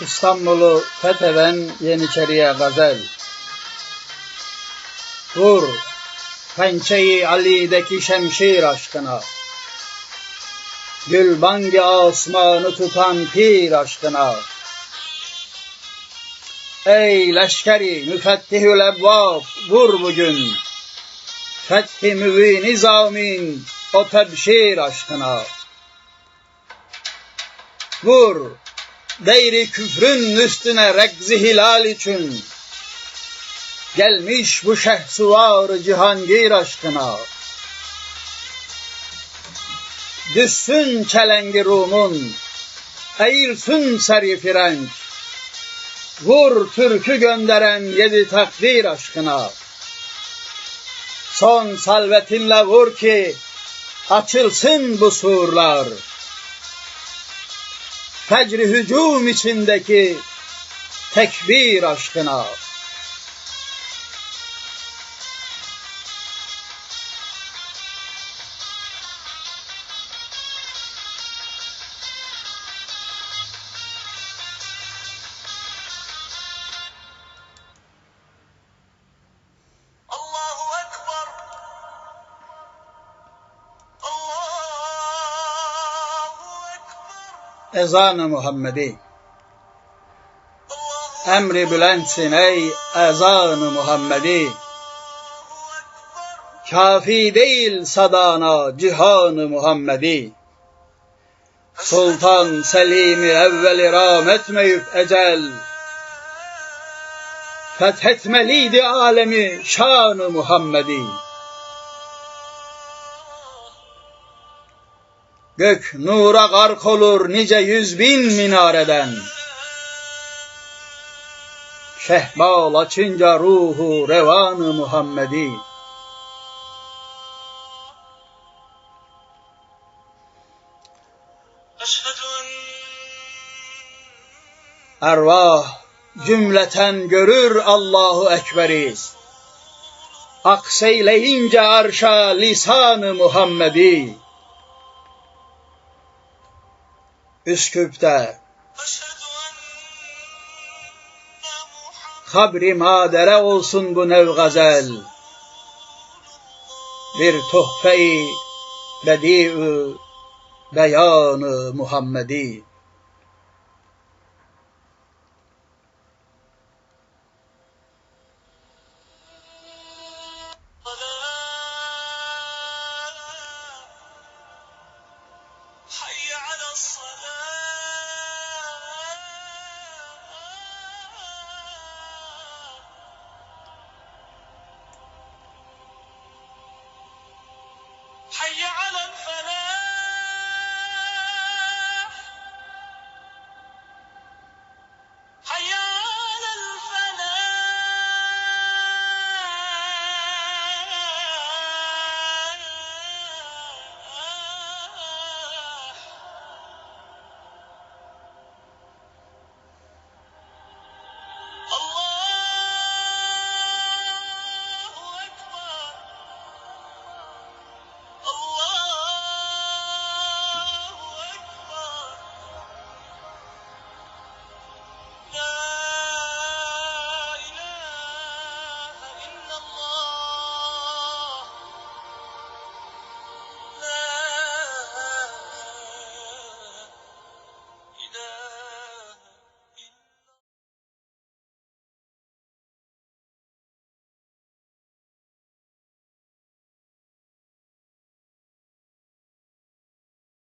İstanbul'u fetheden Yeniçeriye gazel. Vur pençeyi Ali'deki şemşir aşkına. Gülbangi asmanı tutan pir aşkına. Ey leşkeri müfettihül ebvab vur bugün. Fethi müvi nizamin o tebşir aşkına. Vur Deyri küfrün üstüne rekzi hilal için. Gelmiş bu şehsuvar cihangir aşkına. Düşsün çelengi Rum'un Eğilsün seri frenk Vur türkü gönderen yedi takdir aşkına. Son salvetinle vur ki Açılsın bu surlar fecri hücum içindeki tekbir aşkına. Ezan-ı Muhammedi. Emri bülentsin ey ezan-ı Muhammedi. Kafi değil sadana cihan-ı Muhammedi. Sultan Selim'i evveli ram etmeyip ecel. Fethetmeliydi alemi şan-ı Muhammedi. Gök nura gark olur nice yüz bin minareden. Şehbal açınca ruhu revan-ı Muhammedi. Ervah cümleten görür Allahu Ekber'i. Akseyleyince arşa lisan-ı Muhammedi. Üsküp'te kabri madere olsun bu nev gazel. Bir tuhfe-i bedi'ü beyan-ı Muhammedi. حي على